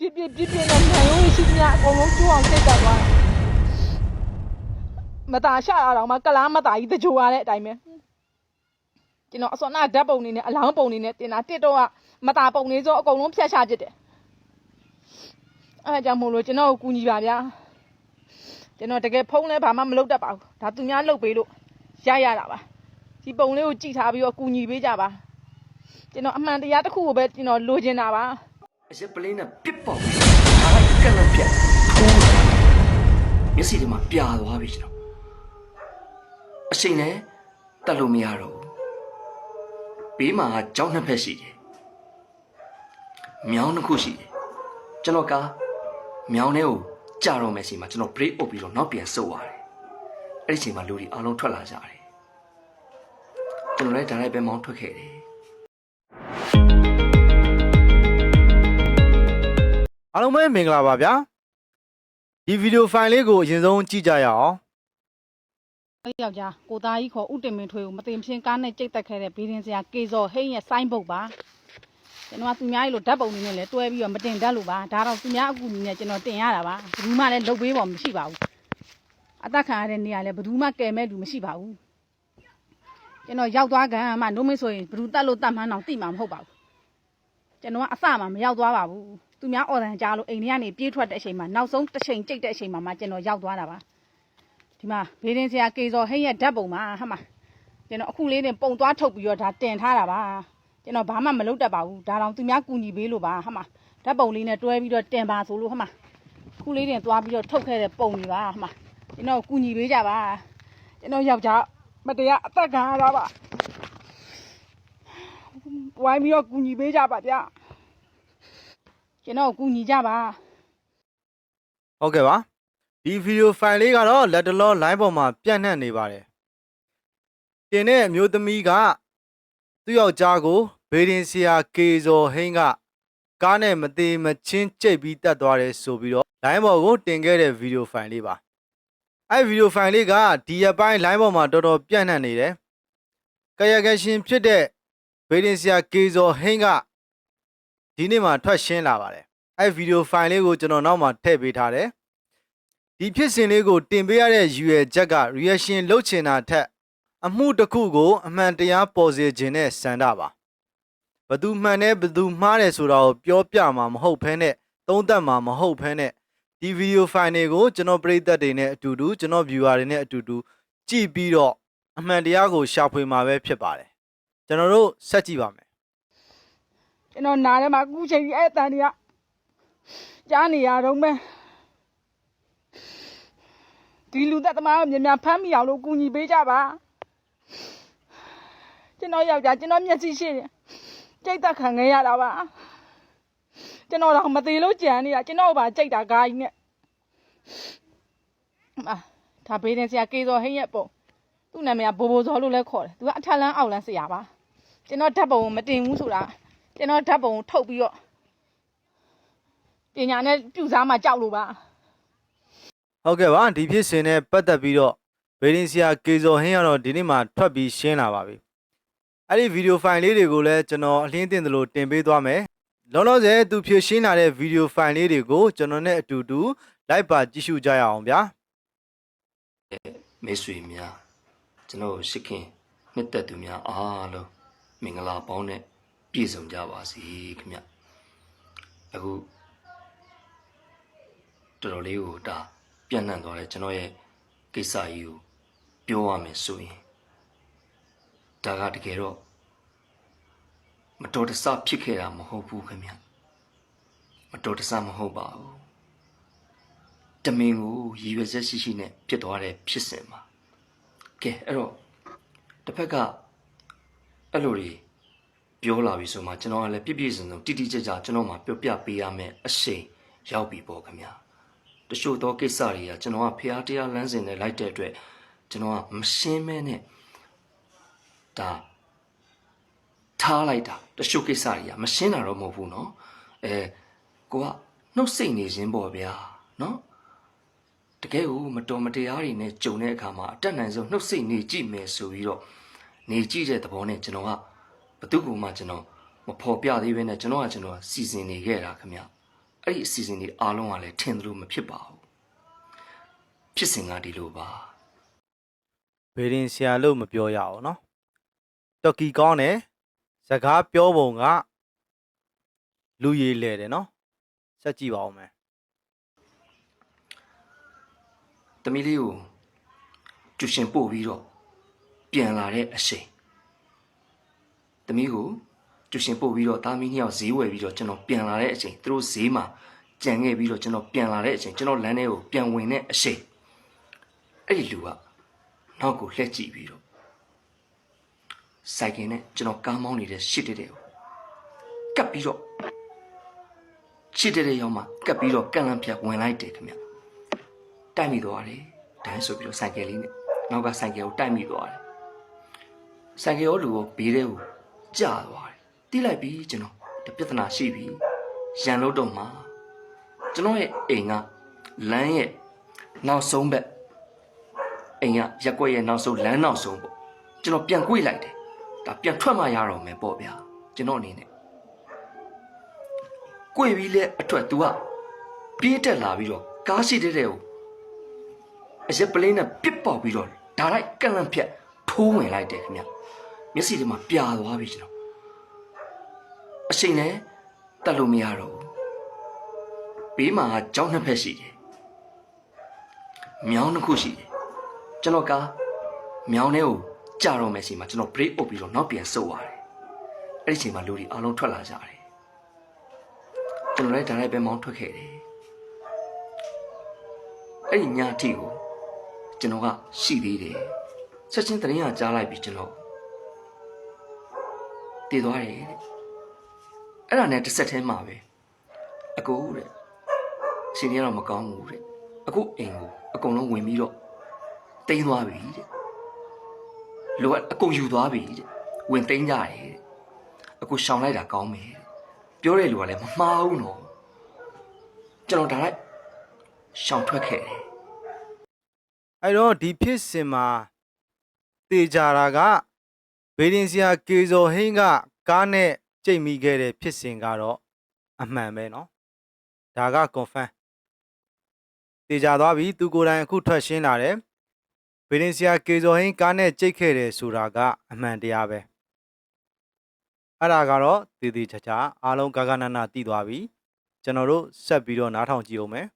ပြစ်ပြစ်ပြစ်ပြစ်နဲ့နိုင်ရိုးရှိသမျှအကုန်လုံးကျိုးအောင်စိတ်တက်သွားတယ်မตาရှာရအောင်မကလားမตาကြီးတကြိုရတဲ့အတိုင်းပဲကျွန်တော်အစောနာဓာတ်ပုံနေနဲ့အလောင်းပုံနေနဲ့တင်တာတစ်တော့ကမตาပုံနေဆိုအကုန်လုံးဖြတ်ချပစ်တယ်အဲဒါကြောင့်မို့လို့ကျွန်တော်ကိုကူညီပါဗျာကျွန်တော်တကယ်ဖုံးလဲဘာမှမလုပ်တတ်ပါဘူးဒါသူများလုပ်ပေးလို့ရရတာပါဒီပုံလေးကိုကြည့်ထားပြီးတော့ကူညီပေးကြပါကျွန်တော်အမှန်တရားတစ်ခုကိုပဲကျွန်တော်လိုချင်တာပါ အရက်ပလင်းနဲ့ပစ်ပေါက်ဘာလိုက်ကက်လက်ပြတ်ထိုးတယ်မျက်စိတွေမှာပြာသွားပြီကျွန်တော်အချိန်နဲ့တက်လို့မရတော့ဘူးဘေးမှာကြောင်းနှစ်ဖက်ရှိတယ်မြောင်းတစ်ခုရှိတယ်ကျွန်တော်ကမြောင်းထဲကိုကြာတော့မယ်ချိန်မှာကျွန်တော် break အုပ်ပြီးတော့နောက်ပြန်ဆုတ်သွားတယ်အဲ့ဒီချိန်မှာလူတွေအားလုံးထွက်လာကြတယ်ကျွန်တော်လည်းဒါလိုက်ပဲမောင်းထွက်ခဲ့တယ် အားလုံးပဲမင်္ဂလာပါဗျာဒီဗီဒီယိုဖိုင်လေးကိုအရင်ဆုံးကြည့်ကြရအောင်အဲ့ယောက်ျားကိုသားကြီးခေါ်ဥတင်မင်းထွေးကိုမတင်ဖြင်းကားနဲ့ကြိတ်တက်ခဲ့တဲ့ဘီရင်စရာကေဇော်ဟိန်းရဲ့ဆိုင်းဘုတ်ပါကျွန်တော်ကသူများကြီးလို့ဓာတ်ပုံနေနဲ့လဲတွဲပြီးတော့မတင်တတ်လို့ပါဒါတော့သူများအကူအညီနဲ့ကျွန်တော်တင်ရတာပါဘယ်သူမှလည်းလုပ်ပေးဖို့မရှိပါဘူးအသက်ခံရတဲ့နေရာလဲဘယ်သူမှကယ်မဲ့လူမရှိပါဘူးကျွန်တော်ရောက်သွားကန်မှနိုးမင်းဆိုရင်ဘယ်သူတက်လို့တတ်မှန်းတော့သိမှာမဟုတ်ပါဘူးကျွန်တော်ကအစမှမရောက်သွားပါဘူး သူများအော်တန်ကြားလို့အိမ်ထဲကနေပြေးထွက်တဲ့အချိန်မှာနောက်ဆုံးတစ်ချိန်ကြိတ်တဲ့အချိန်မှာမှကျွန်တော်ရောက်သွားတာပါဒီမှာဘေးရင်ဆရာကေဇော်ဟိတ်ရဲ့ဓာတ်ပုံပါဟာမကျွန်တော်အခုလေးနဲ့ပုံသွားထုတ်ပြီးတော့ဒါတင်ထားတာပါကျွန်တော်ဘာမှမလုပ်တတ်ပါဘူးဒါတောင်သူများကူညီပေးလို့ပါဟာမဓာတ်ပုံလေးနဲ့တွဲပြီးတော့တင်ပါဆိုလို့ဟာမအခုလေးတင်သွားပြီးတော့ထုတ်ခဲ့တဲ့ပုံတွေပါဟာမကျွန်တော်ကူညီပေးကြပါကျွန်တော်ယောက်ျားမတရားအသက်ခံရတာပါဝိုင်းပြီးတော့ကူညီပေးကြပါဗျာ ကျွန်တော်ကူညီကြပါဟုတ်ကဲ့ပါဒီဗီဒီယိုဖိုင်လေးကတော့လက်တလော line ပေါ်မှာပြန့်နှံ့နေပါတယ်တင်တဲ့အမျိုးသမီးကသူ့ယောက်ျားကိုဘေဒင်ဆီယာကေဇော်ဟိန်းကကားနဲ့မသေးမချင်းကြိတ်ပြီးတက်သွားတယ်ဆိုပြီးတော့ line ပေါ်ကိုတင်ခဲ့တဲ့ဗီဒီယိုဖိုင်လေးပါအဲ့ဗီဒီယိုဖိုင်လေးကဒီရက်ပိုင်း line ပေါ်မှာတော်တော်ပြန့်နှံ့နေတယ်ကာယကရှင်ဖြစ်တဲ့ဘေဒင်ဆီယာကေဇော်ဟိန်းက ဒီနေ့မှထွက်ရှင်းလာပါတယ်အဲ့ဗီဒီယိုဖိုင်လေးကိုကျွန်တော်နောက်မှာထည့်ပေးထားတယ်ဒီဖြစ်စဉ်လေးကိုတင်ပေးရတဲ့ရည်ရွယ်ချက်က reaction လုပ်ချင်တာထက် အမှုတစ်ခုကို အမှန်တရားပေါ်စေခြင်းနဲ့စံတာပါဘသူမှန်တယ်ဘသူမှားတယ်ဆိုတာကိုပြောပြမှာမဟုတ်ဘဲနဲ့သုံးသပ်မှာမဟုတ်ဘဲနဲ့ဒီဗီဒီယိုဖိုင်တွေကိုကျွန်တော်ပရိသတ်တွေနဲ့အတူတူကျွန်တော် viewer တွေနဲ့အတူတူကြည့်ပြီးတော့အမှန်တရားကိုရှာဖွေမှာပဲဖြစ်ပါတယ်ကျွန်တော်တို့ဆက်ကြည့်ပါမယ် ကျွန်တော်နားထဲမှာအခုချိန်ကြီးအဲ့အတန်တွေကကြားနေရတော့မယ်ဒီလူသက်သမားကိုမြန်မြန်ဖမ်းမိအောင်လို့ကူညီပေးကြပါကျွန်တော်ယောက်ျားကျွန်တော်မျက်စိရှိတယ်ကြိတ်သက်ခံခဲ့ရတာပါကျွန်တော်တော့မသေးလို့ကြံနေတာကျွန်တော်ဘာကြိတ်တာကားကြီးနဲ့အာဒါဘေးနေစရာကေဇော်ဟိရဲ့ပုံသူ့နာမည်ကဘိုဘိုဇော်လို့လည်းခေါ်တယ်သူကအထက်လန်းအောက်လန်းဆရာပါကျွန်တော်ဓာတ်ပုံကိုမတင်ဘူးဆိုတာ ကျွန်တော်ဓာတ်ပုံကိုထုတ်ပြီးတော့ပညာနဲ့ပြူစားမှကြောက်လို့ပါဟုတ်ကဲ့ပါဒီဖြစ်စဉ်နဲ့ပတ်သက်ပြီးတော့ဗေဒင်ဆီယာကေဇော်ဟင်းကတော့ဒီနေ့မှထွက်ပြီးရှင်းလာပါပြီအဲ့ဒီဗီဒီယိုဖိုင်လေးတွေကိုလည်းကျွန်တော်အလင်းတင်သလိုတင်ပေးသွားမယ်လောလောဆယ်သူဖြည့်ရှင်းလာတဲ့ဗီဒီယိုဖိုင်လေးတွေကိုကျွန်တော်နဲ့အတူတူလိုက်ပါကြည့်ရှုကြရအောင်ဗျာမိတ်ဆွေများကျွန်တော်ရှိခင်နှစ်သက်သူများအားလုံးမင်္ဂလာပေါင်းနဲ့ ပြည့်စုံကြပါစေခင်ဗျအခုတော်တော်လေးကိုဒါပြန့်နှံ့သွားတယ်ကျွန်တော်ရဲ့ကိစ္စကြီးကိုပြောရမယ်ဆိုရင်ဒါကတကယ်တော့မတော်တဆဖြစ်ခဲ့တာမဟုတ်ဘူးခင်ဗျမတော်တဆမဟုတ်ပါဘူးတမင်ကိုရည်ရွယ်ချက်ရှိရှိနဲ့ဖြစ်သွားတဲ့ဖြစ်စဉ်မှာကဲအဲ့တော့တစ်ဖက်ကအဲ့လိုတွေ ပြောလာပြီဆိုမှကျွန်တော်ကလည်းပြည့်ပြည့်စုံစုံတိတိကျကျကျွန်တော်မှပြောပြပေးရမယ်အရှိန်ရောက်ပြီပေါ့ခင်ဗျာတချို့သောကိစ္စတွေကကျွန်တော်ကဖျားတရားလမ်းစဉ်နဲ့လိုက်တဲ့အတွက်ကျွန်တော်ကမရှင်းမဲနဲ့ဒါထားလိုက်တာတချို့ကိစ္စတွေကမရှင်းတာတော့မဟုတ်ဘူးเนาะအဲကိုကနှုတ်ဆက်နေခြင်းပေါ့ဗျာเนาะ တကယ်ကိုမတော်မတရားတွေနဲ့ကြုံတဲ့အခါမှာအတက်နိုင်ဆုံးနှုတ်ဆက်နေကြည့်မယ်ဆိုပြီးတော့နေကြည့်တဲ့သဘောနဲ့ကျွန်တော်က ဘသူ့ကူမှကျွန်တော်မဖော်ပြသေးဘဲနဲ့ကျွန်တော်ကကျွန်တော်စီစဉ်နေခဲ့တာခင်ဗျအဲ့ဒီအစီအစဉ်တွေအားလုံးကလည်းထင်သလိုမဖြစ်ပါဘူးဖြစ်စဉ်ကဒီလိုပါဘေဒင်ဆရာလို့မပြောရအောင်နော်တော်ကီကောင်းတယ်စကားပြောပုံကလူရည်လဲတယ်နော်စက်ကြည့်ပါဦးမယ်တမီးလေးကိုကျူရှင်ပို့ပြီးတော့ပြန်လာတဲ့အချိန် တမီးကိုကျူရှင်ပို့ပြီးတော့တာမီးနှစ်ယောက်ဈေးဝယ်ပြီးတော့ကျွန်တော်ပြန်လာတဲ့အချိန်သူတို့ဈေးမှာကြံခဲ့ပြီးတော့ကျွန်တော်ပြန်လာတဲ့အချိန်ကျွန်တော်လမ်းထဲကိုပြန်ဝင်တဲ့အချိန်အဲ့ဒီလူကနောက်ကိုလှည့်ကြည့်ပြီးတော့စိုက်ကင်နဲ့ကျွန်တော်ကားမောင်းနေတဲ့ရှစ်တဲ့တဲ့ကိုကပ်ပြီးတော့ရှစ်တဲ့တဲ့ရောက်မှကပ်ပြီးတော့ကန့်လန့်ဖြတ်ဝင်လိုက်တယ်ခင်ဗျတိုက်မိသွားတယ်။ဒန်းဆိုပြီးတော့ဆိုင်ကယ်လေးနဲ့နောက်ကဆိုင်ကယ်ကိုတိုက်မိသွားတယ်။ဆိုင်ကယ်ရောလူကိုဘေးထဲကို ကျသွားတယ်။တီးလိုက်ပြီကျွန်တော်တပြဿနာရှိပြီ။ရန်လို့တော့မှာကျွန်တော်ရဲ့အိမ်ကလမ်းရဲ့နောက်ဆုံးဘက်အိမ်ကရက်ွက်ရဲ့နောက်ဆုံးလမ်းနောက်ဆုံးပေါ့။ကျွန်တော်ပြန်ကွေ့လိုက်တယ်။ဒါပြန်ထွက်မှရတော့မယ်ပေါ့ဗျာ။ကျွန်တော်အနေနဲ့ကွေ့ပြီးလဲအထွက် तू ကပြေးတက်လာပြီးတော့ကားရှိတဲ့တဲ့ကိုအရက်ပလင်းနဲ့ပစ်ပေါက်ပြီးတော့ဓာတ်လိုက်ကန့်လန့်ဖြတ်ထိုးဝင်လိုက်တယ်ခင်ဗျ မျက်စိထဲမှာပြာသွားပြီကျွန်တော်အချိန်နဲ့တက်လို့မရတော့ဘူးဘေးမှာကြောင်းနှစ်ဖက်ရှိတယ်မြောင်းတစ်ခုရှိတယ်ကျွန်တော်ကမြောင်းထဲကိုကြာတော့မယ်စီမှာကျွန်တော် break အုပ်ပြီးတော့နောက်ပြန်ဆုတ်သွားတယ်အဲ့ဒီအချိန်မှာလူတွေအားလုံးထွက်လာကြတယ်ကျွန်တော်လည်းဓာတ်လိုက်ပဲမောင်းထွက်ခဲ့တယ်အဲ့ဒီညအထိကိုကျွန်တော်ကရှိသေးတယ်ဆက်ချင်းတရင်ကကြားလိုက်ပြီကျွန်တော် တည်သွားတယ်တဲ့အဲ့ဒါနဲ့တစ်ဆက်တည်းမှာပဲအကူတဲ့ရှင်ကြီးကတော့မကောင်းဘူးတဲ့အခုအိမ်ကိုအကုန်လုံးဝင်ပြီးတော့တိန်းသွားပြီတဲ့လူကအကုန်ယူသွားပြီတဲ့ဝင်တိန်းကြတယ်တဲ့အခုရှောင်လိုက်တာကောင်းမယ်တဲ့ပြောတဲ့လူကလည်းမမှားဘူးနော်ကျွန်တော်ဒါလိုက်ရှောင်ထွက်ခဲ့တယ်အဲ့တော့ဒီဖြစ်စဉ်မှာတေကြတာက ဘေဒင်ဆရာကေဇော်ဟင်းကကားနဲ့ကြိတ်မိခဲ့တဲ့ဖြစ်စဉ်ကတော့အမှန်ပဲเนาะဒါက confirm တေကြသွားပြီသူကိုယ်တိုင်အခုထွက်ရှင်းလာတယ်ဘေဒင်ဆရာကေဇော်ဟင်းကားနဲ့ကြိတ်ခဲ့တယ်ဆိုတာကအမှန်တရားပဲအဲ့ဒါကတော့တည်တည်ချာချာအားလုံးကာကနနတည်သွားပြီကျွန်တော်တို့ဆက်ပြီးတော့နားထောင်ကြည့်အောင်မယ်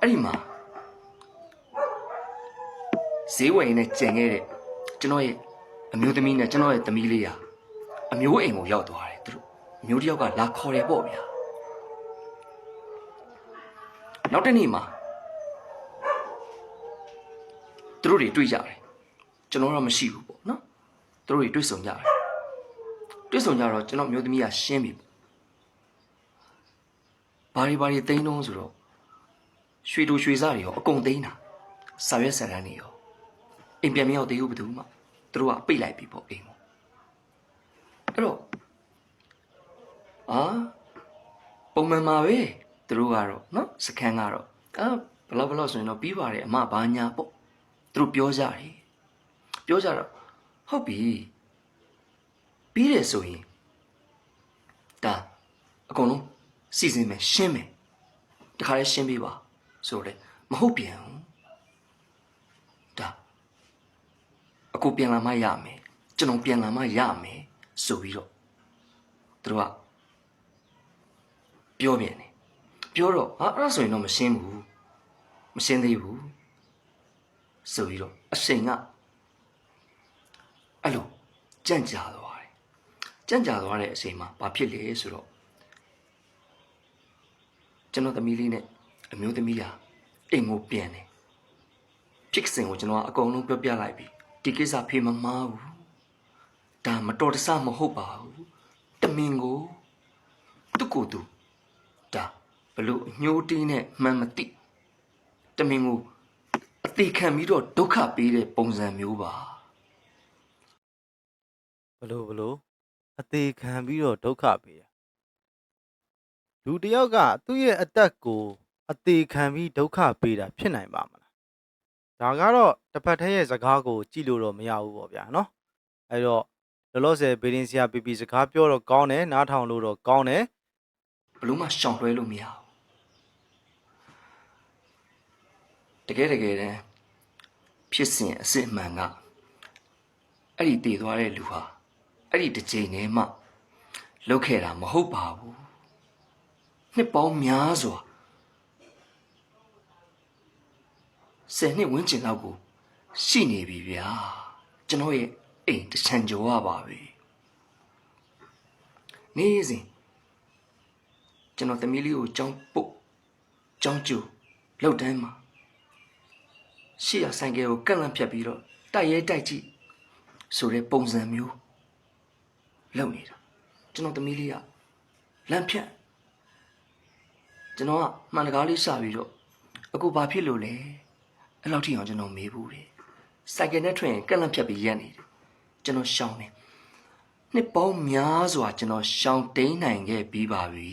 အဲ့ဒီမှာဈေးဝယ်ရင်းနဲ့ကြံခဲ့တဲ့ ကျွန်တော်ရဲ့အမျိုးသမီးနဲ့ကျွန်တော်ရဲ့သမီးလေးဟာအမျိုးအိမ်ကိုရောက်သွားတယ်သူတို့အမျိုးတစ်ယောက်ကလာခေါ်တယ်ပေါ့ဗျာနောက်တစ်နေ့မှာသူတို့တွေတွေ့ကြတယ်ကျွန်တော်တော့မရှိဘူးပေါ့နော်သူတို့တွေတွေ့ဆုံကြတယ်တွေ့ဆုံကြတော့ကျွန်တော်အမျိုးသမီးကရှင်းပြီပေါ့ဘာတွေဘာတွေတိန်းတုံးဆိုတော့ရွှေတူရွှေစားတွေရောအကုန်သိမ်းတာစာရွက်စာတမ်းတွေရောအိမ်ပြန်မရောက်သေးဘူးဘယ်သူမှ သူတို့ကပိတ်လိုက်ပြီပေါ့အိမ်ကိုအဲ့တော့အာပုံမှန်မှာပဲသူတို့ကတော့နော်စကန်ကတော့အာဘလောက်ဘလောက်ဆိုရင်တော့ပြီးပါတယ်အမဘာညာပေါ့သူတို့ပြောကြတယ်ပြောကြတော့ဟုတ်ပြီပြီးတယ်ဆိုရင်ဒါအကုန်လုံးစီစဉ်မယ်ရှင်းမယ်တခါလေးရှင်းပေးပါဆိုတော့လေမဟုတ်ပြန်ဘူးဒါ အခုပြန်လာမှရမယ်ကျွန်တော်ပြန်လာမှရမယ်ဆိုပြီးတော့သူတို့ကပြောပြန်တယ်ပြောတော့ဟာအဲ့ဒါဆိုရင်တော့မရှင်းဘူးမရှင်းသေးဘူးဆိုပြီးတော့အစိန်ကအဲ့လိုကြန့်ကြာသွားတယ်ကြန့်ကြာသွားတဲ့အချိန်မှာဘာဖြစ်လဲဆိုတော့ကျွန်တော်သမီးလေးနဲ့အမျိုးသမီးဟာအိမ်ကိုပြန်တယ်ဖြစ်စဉ်ကိုကျွန်တော်ကအကုန်လုံးပြောပြလိုက်ပြီ ဒီကိစ္စဖေးမမားဘူးဒါမတော်တဆမဟုတ်ပါဘူးတမင်ကိုသူ့ကိုယ်သူဒါဘလို့အညှိုးတင်းနဲ့မှန်မသိတမင်ကိုအသေးခံပြီးတော့ဒုက္ခပေးတဲ့ပုံစံမျိုးပါဘလို့ဘလို့အသေးခံပြီးတော့ဒုက္ခပေးတာလူတစ်ယောက်ကသူ့ရဲ့အသက်ကို အသေးခံပြီးဒုက္ခပေးတာဖြစ်နိုင်ပါမလား ဒါကတော့တစ်ဖက်တည်းရဲ့စကားကိုကြည့်လို့တော့မရဘူးပေါ့ဗျာနော်အဲ့တော့လောလောဆယ်ဘေဒင်ဆရာပီပီစကားပြောတော့ကောင်းတယ်နားထောင်လို့တော့ကောင်းတယ်ဘလို့မှရှောင်လွှဲလို့မရဘူးတကယ်တကယ်တမ်းဖြစ်စဉ်အစစ်အမှန်ကအဲ့ဒီတည်သွားတဲ့လူဟာအဲ့ဒီတစ်ချိန်တည်းမှလုတ်ခဲ့တာမဟုတ်ပါဘူးနှစ်ပေါင်းများစွာ ဆယ်နှစ်ဝန်းကျင်လောက်ကိုရှိနေပြီဗျာကျွန်တော်ရဲ့အိမ်တစ်ချမ်းကျော်ရပါပြီနေ့စဉ်ကျွန်တော်သမီးလေးကိုကြောင်းပုတ်ကြောင်းကျူလောက်တန်းမှာရှေ့ရဆိုင်ကယ်ကိုကန့်လန့်ဖြတ်ပြီးတော့တိုက်ရဲတိုက်ကြည့်ဆိုတဲ့ပုံစံမျိုးလုပ်နေတာကျွန်တော်သမီးလေးကလမ်းဖြတ်ကျွန်တော်ကမှန်တကားလေးစပြီးတော့အခုဘာဖြစ်လို့လဲ အဲ့လောက်ထိအောင်ကျွန်တော်မေးဘူးတယ်ဆိုင်ကယ်နဲ့ထွက်ရင်ကန့်လန့်ဖြတ်ပြီးရက်နေတယ်ကျွန်တော်ရှောင်းတယ်နှစ်ပေါင်းများစွာကျွန်တော်ရှောင်းတိန်နိုင်ခဲ့ပြီးပါပြီ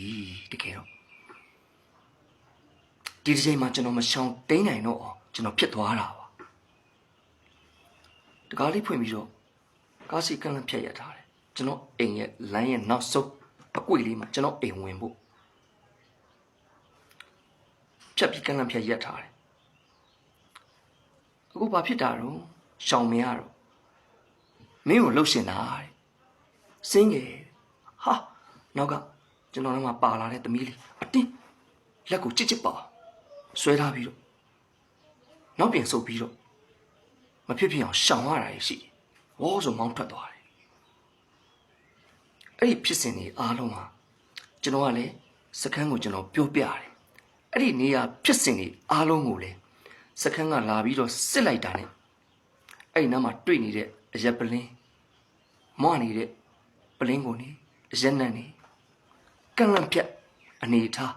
တကယ်တော့ဒီတစ်ချိန်မှာကျွန်တော်မရှောင်းတိန်နိုင်တော့အောင်ကျွန်တော်ဖြစ်သွားတာပါတကားလေးဖွင့်ပြီးတော့ကားစီကန့်လန့်ဖြတ်ရထားတယ်ကျွန်တော်အိမ်ရဲ့လမ်းရဲ့နောက်ဆုံးအကွေလေးမှာကျွန်တော်အိမ်ဝင်ဖို့ဖြတ်ပြီးကန့်လန့်ဖြတ်ရက်ထားတယ် အခုဘာဖြစ်တာတော့ရှောင်မရတော့မင်းကိုလှုပ်ရှင်တာတဲ့စင်းငယ်ဟာနောက်ကကျွန်တော်တို့မှာပါလာတဲ့သမီးလေးအတင်းလက်ကိုချစ်ချစ်ပါဆွဲထားပြီးတော့နောက်ပြန်ဆုပ်ပြီးတော့မဖြစ်ဖြစ်အောင်ရှောင်ရတာရှိတယ်ဝေါဆိုမောင်းထွက်သွားတယ်အဲ့ဒီဖြစ်စဉ်တွေအားလုံးဟာကျွန်တော်ကလည်းစကန်းကိုကျွန်တော်ပြောပြတယ်အဲ့ဒီနေရာဖြစ်စဉ်တွေအားလုံးကိုလည်း စကန်းကလာပြီးတော့စစ်လိုက်တာ ਨੇ အဲ့ဒီနားမှာတွေ့နေတဲ့အရက်ပလင်းမွနေတဲ့ပလင်းကိုနေအရက်နံ့နေကန့်လန့်ပြတ်အနေထား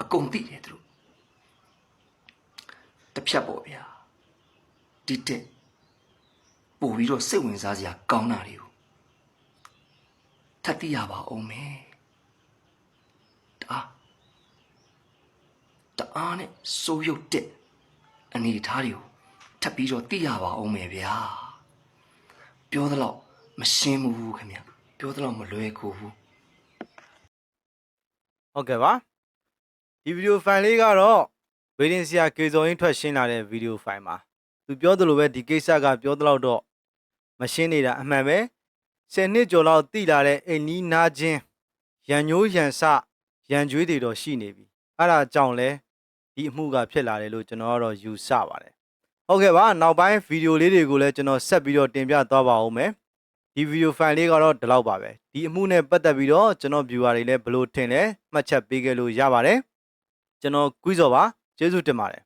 အကုန်သိတယ်သူတို့တစ်ဖြတ်ပေါ့ဗျာဒီတက်ပို့ပြီးတော့စိတ်ဝင်စားစရာကောင်းတာတွေကိုထပ်သိရပါအောင်မယ်တအားတ အားနဲ့စိုးရုပ်တဲ့အနေထားတွေကိုထပ်ပြီးတော့သိရပါအောင်မယ်ဗျာပြောသလောက်မရှင်းဘူးခင်ဗျပြောသလောက်မလွယ်ကူဘူးဟုတ်ကဲ့ပါဒီဗီဒီယိုဖိုင်လေးကတော့ဗေဒင်ဆရာကေဇော်ရင်းထွက်ရှင်းလာတဲ့ဗီဒီယိုဖိုင်ပါသူပြောသလိုပဲဒီကိစ္စကပြောသလောက်တော့မရှင်းနေတာအမှန်ပဲ10နှစ်ကျော်လောက်တိလာတဲ့အိမ်နီးနားချင်းရန်ညိုးရန်စရန်ကြွေးတွေတော့ရှိနေပြီအဲ့ဒါကြောင့်လဲ ဒီအမှုကဖြစ်လာတယ်လို့ကျွန်တော်ကတော့ယူဆပါတယ်ဟုတ်ကဲ့ပါနောက်ပိုင်းဗီဒီယိုလေးတွေကိုလည်းကျွန်တော်ဆက်ပြီးတော့တင်ပြသွားပါဦးမယ်ဒီဗီဒီယိုဖိုင်လေးကတော့ဒီလောက်ပါပဲဒီအမှုနဲ့ပတ်သက်ပြီးတော့ကျွန်တော် viewer တွေလည်းဘယ်လိုထင်လဲမှတ်ချက်ပေးခဲ့လို့ရပါတယ်ကျွန်တော်ကွီးစော်ပါကျေးဇူးတင်ပါတယ်